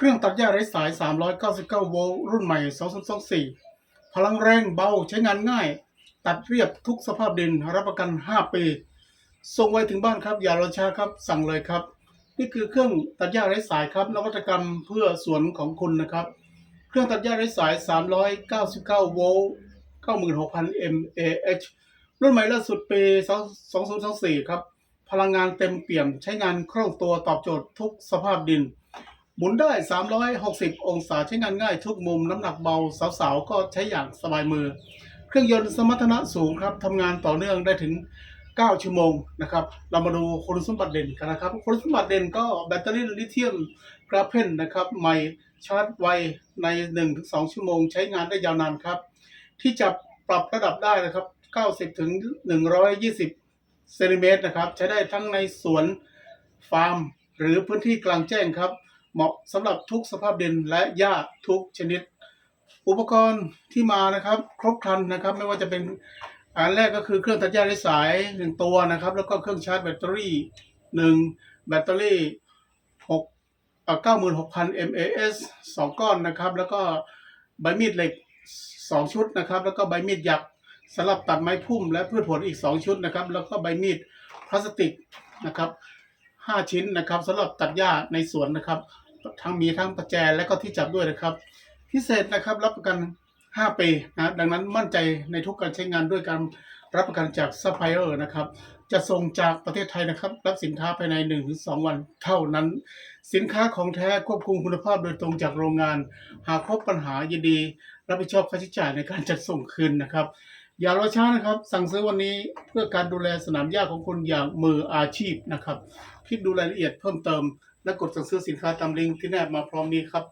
เครื่องตัดหญ้าไร้สาย 399 โวลต์รุ่นใหม่ 2024 พลังแรงเบาใช้งานง่าย ตัดเรียบทุกสภาพดินรับประกัน 5 ปี ส่งไว้ถึงบ้านครับ อย่ารอช้าครับสั่งเลยครับ นี่คือเครื่องตัดหญ้าไร้สายครับนวัตกรรมเพื่อสวนของคุณนะครับ เครื่องตัดหญ้าไร้สาย 399 โวลต์ 96,000 mAh รุ่นใหม่ล่าสุดปี 2024 ครับ พลังงานเต็มเปี่ยมใช้งานคล่องตัวตอบโจทย์ทุกสภาพดิน หมุนได้ 360 องศาใช้งานง่ายทุกมุมน้ำหนักเบาสาวๆ ก็ใช้อย่างสบายมือ เครื่องยนต์สมรรถนะสูงครับทำงานต่อเนื่องได้ถึง 9 ชั่วโมงนะครับ เรามาดูคุณสมบัติเด่นกันนะครับ คุณสมบัติเด่นก็แบตเตอรี่ลิเธียมกราเพนนะครับใหม่ชาร์จไวใน 1-2 ชั่วโมง ใช้งานได้ยาวนานครับ ที่จะปรับระดับได้นะครับ 90 ถึง 120 เซนติเมตรนะครับ ใช้ได้ทั้งในสวนฟาร์ม หรือพื้นที่กลางแจ้งครับ เหมาะสำหรับทุกสภาพดินและหญ้าทุกชนิด อุปกรณ์ที่มานะครับครบครันนะครับ ไม่ว่าจะเป็นอันแรกก็คือเครื่องตัดหญ้าไร้สายหนึ่งตัวนะครับ แล้วก็เครื่องชาร์จแบตเตอรี่หนึ่งแบตเตอรี่หกเก้าหมื่นหกพัน mAh สองก้อนนะครับ แล้วก็ใบมีดเหล็กสองชุดนะครับ แล้วก็ใบมีดหยักสำหรับตัดไม้พุ่มและพืชผลอีกสองชุดนะครับ แล้วก็ใบมีดพลาสติกนะครับห้าชิ้นนะครับสำหรับตัดหญ้าในสวนนะครับ ทั้งมีทั้งประแจและก็ที่จับด้วยนะครับ พิเศษนะครับรับประกัน 5 ปีนะดังนั้นมั่นใจในทุกการใช้งานด้วยการรับประกันจากซัพพลายเออร์นะครับ จะส่งจากประเทศไทยนะครับ รับสินค้าภายใน 1-2 วันเท่านั้น สินค้าของแท้ควบคุมคุณภาพโดยตรงจากโรงงาน หากพบปัญหายินดี รับผิดชอบค่าใช้จ่ายในการจัดส่งคืนนะครับ อย่ารอช้านะครับ สั่งซื้อวันนี้เพื่อการดูแลสนามหญ้าของคุณอย่างมืออาชีพนะครับคลิกดูรายละเอียดเพิ่มเติม และกดสั่งซื้อสินค้าตามลิงก์ที่แนบมาพร้อมนี้ครับ